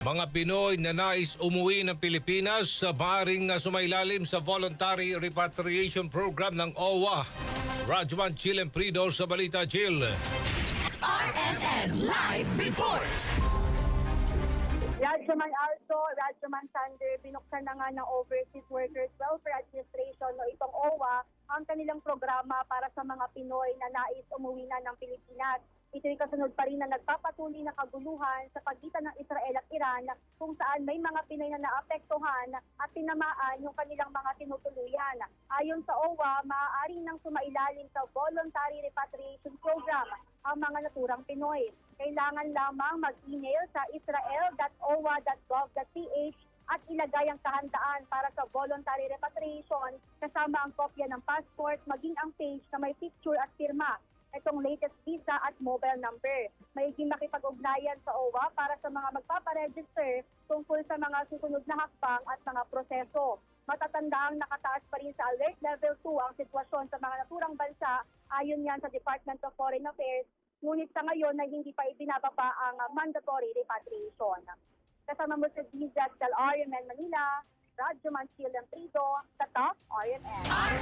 Mga Pinoy na nais umuwi ng Pilipinas sa maaaring uh, sumailalim sa Voluntary Repatriation Program ng OWA. Rajman Chilen Prido sa Balita Chill. RNN Live Report! Radyoman Alto, Radyoman Sander, binuksan na nga ng Overseas Workers Welfare Administration ang kanilang programa para sa mga Pinoy na nais umuwi na ng Pilipinas. Ito'y kasunod pa rin na nagpapatuloy na kaguluhan sa pagitan ng Israel at Iran kung saan may mga Pinoy na naapektuhan at tinamaan yung kanilang mga tinutuluyan. Ayon sa OWA, maaaring nang sumailalim sa Voluntary Repatriation Program ang mga naturang Pinoy. Kailangan lamang mag-email sa israel.owa.gov.ph at ilagay ang kahandaan para sa voluntary repatriation kasama ang kopya ng passport maging ang page na may picture at firma itong latest visa at mobile number. Mayiging makipag-ugnayan sa OWA para sa mga magpaparegister tungkol sa mga susunod na hakbang at mga proseso. Matatanda ang nakataas pa rin sa alert level 2 ang sitwasyon sa mga naturang bansa ayon yan sa Department of Foreign Affairs ngunit sa ngayon na hindi pa ibinababa ang mandatory repatriation. Kasama mo sa Del RMN Manila, Radyo Manchil Prido, sa Top RMN.